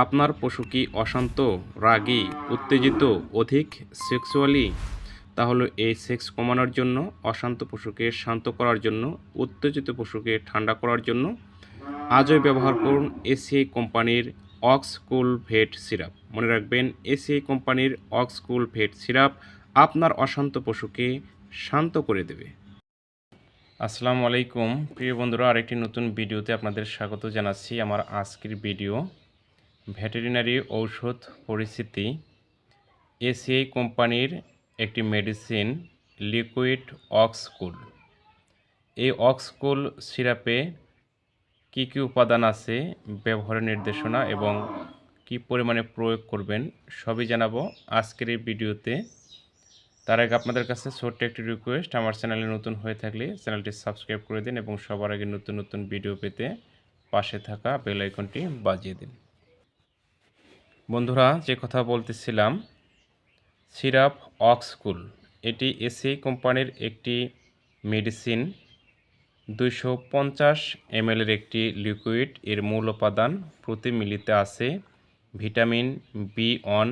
আপনার পশু কি অশান্ত, রাগী, উত্তেজিত, অধিক সেক্সুয়ালি তাহলে এই সেক্স কমানোর জন্য, অশান্ত পশুকে শান্ত করার জন্য, উত্তেজিত পশুকে ঠান্ডা করার জন্য আজই ব্যবহার করুন এসিআই কোম্পানির অক্সকুল ভেট সিরাপ। মনে রাখবেন, এসিআই কোম্পানির অক্সকুল ভেট সিরাপ আপনার অশান্ত পশুকে শান্ত করে দেবে। আসসালামু আলাইকুম। প্রিয় বন্ধুরা, আরেকটি নতুন ভিডিওতে আপনাদের স্বাগত জানাচ্ছি। আমার আজকের ভিডিও ভেটেরিনারি ঔষধ পরিস্থিতি, এসিআই কোম্পানির একটি মেডিসিন, লিকুইড অক্সকুল এই অক্সকুল সিরাপে কি কি উপাদান আছে, ব্যবহারের নির্দেশনা এবং কি পরিমাণে প্রয়োগ করবেন, সবই জানাব আজকের এই ভিডিওতে। তার আগে আপনাদের কাছে ছোট্ট একটি রিকোয়েস্ট আমার চ্যানেলে নতুন হয়ে থাকলে চ্যানেলটি সাবস্ক্রাইব করে দিন এবং সবার আগে নতুন নতুন ভিডিও পেতে পাশে থাকা বেল আইকনটি বাজিয়ে দিন। বন্ধুরা, যে কথা বলতেছিলাম, সিরাপ অক্সকুল এটি এসি কোম্পানির একটি মেডিসিন। দুইশো পঞ্চাশ এমএলের একটি লিকুইড, এর মূল উপাদান প্রতি মিলিতে আছে ভিটামিন বি ওয়ান,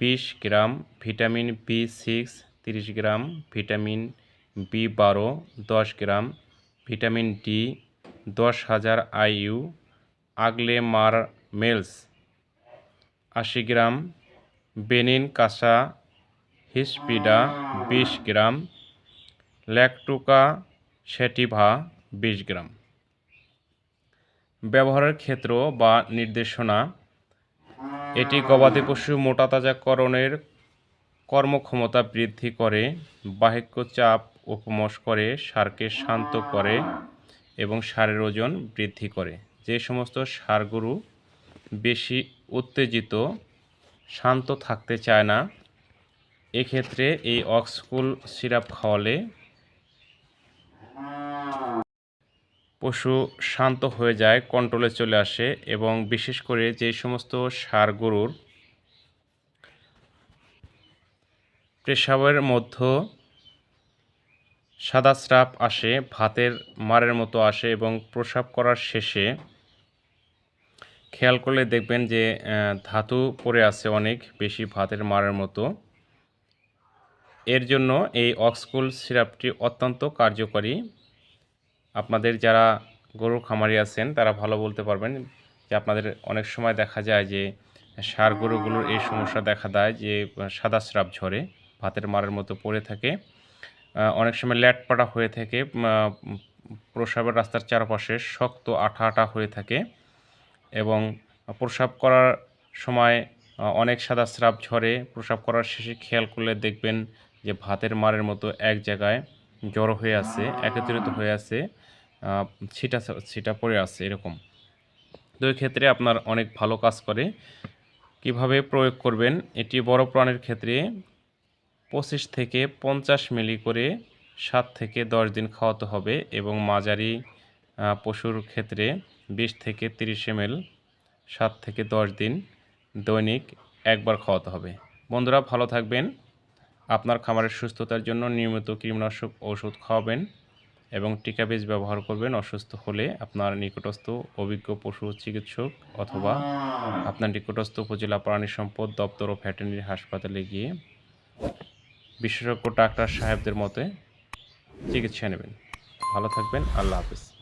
বিশ গ্রাম, ভিটামিন বি সিক্স, তিরিশ গ্রাম, ভিটামিন বি বারো, দশ গ্রাম, ভিটামিন ডি, দশ হাজার আইইউ আগলে মার মেলস। আশি গ্রাম বেনিন কাঁচা হিসপিডা বিশ গ্রাম, ল্যাকটুকা সেটিভা বিশ গ্রাম। ব্যবহারের ক্ষেত্র বা নির্দেশনা, এটি গবাদি পশু মোটা তাজাকরণের কর্মক্ষমতা বৃদ্ধি করে, বাহিক্য চাপ উপমস করে, সারকে শান্ত করে এবং সারের ওজন বৃদ্ধি করে। যে সমস্ত সারগুরু বেশি উত্তেজিত, শান্ত থাকতে চায় না। এক্ষেত্রে এই অক্সকুল সিরাপ খাওয়ালে পশু শান্ত হয়ে যায়, কন্ট্রোলে চলে আসে এবং বিশেষ করে যে সমস্ত সার গরুর পেশাবের মধ্যে সাদা স্রাপ আসে, ভাতের মারের মতো আসে এবং প্রসাব করার শেষে খেয়াল করলে দেখবেন যে ধাতু পড়ে আছে অনেক, বেশি ভাতের মারের মতো। এর জন্য এই অক্সকুল সিরাপটি অত্যন্ত কার্যকরী। আপনাদের যারা গরু খামারি আছেন, তারা ভালো বলতে পারবেন যে, আপনাদের অনেক সময় দেখা যায় যে, সার গরুগুলোর এই সমস্যা দেখা দেয় যে, সাদা স্রাব ঝরে, ভাতের মারের মতো পড়ে থাকে। অনেক সময় ল্যাটপাটা হয়ে থাকে প্রসাবের রাস্তার চারপাশে শক্ত আঠা আঠা হয়ে থাকে। এবং প্রসাব করার সময় অনেক সাদা স্রাব ঝরে। প্রসাব করার শেষে খেয়াল করলে দেখবেন যে ভাতের মারের মতো এক জায়গায় জড়ো হয়ে আছে, একত্রিত হয়ে আছে ছিটা ছিটা পড়ে আছে এরকম। তো ক্ষেত্রে আপনার অনেক ভালো কাজ করে। কীভাবে প্রয়োগ করবেন? এটি বড় প্রাণের ক্ষেত্রে পঁচিশ থেকে পঞ্চাশ মিলি করে সাত থেকে দশ দিন খাওয়াতে হবে এবং মাঝারি পশুর ক্ষেত্রে বিশ থেকে তিরিশ এম সাত থেকে দশ দিন দৈনিক একবার খাওয়াতে হবে। বন্ধুরা, ভালো থাকবেন। আপনার খামারের সুস্থতার জন্য নিয়মিত কীটনাশক ঔষধ খাওয়াবেন এবং টিকা বীজ ব্যবহার করবেন। অসুস্থ হলে আপনার নিকটস্থ অভিজ্ঞ পশু চিকিৎসক অথবা আপনার নিকটস্থ উপজেলা প্রাণী সম্পদ দপ্তর ও ভেটেরিনারি হাসপাতালে গিয়ে বিশেষজ্ঞ ডাক্তার সাহেবদের মতে চিকিৎসা নেবেন। ভালো থাকবেন। আল্লাহ হাফিজ।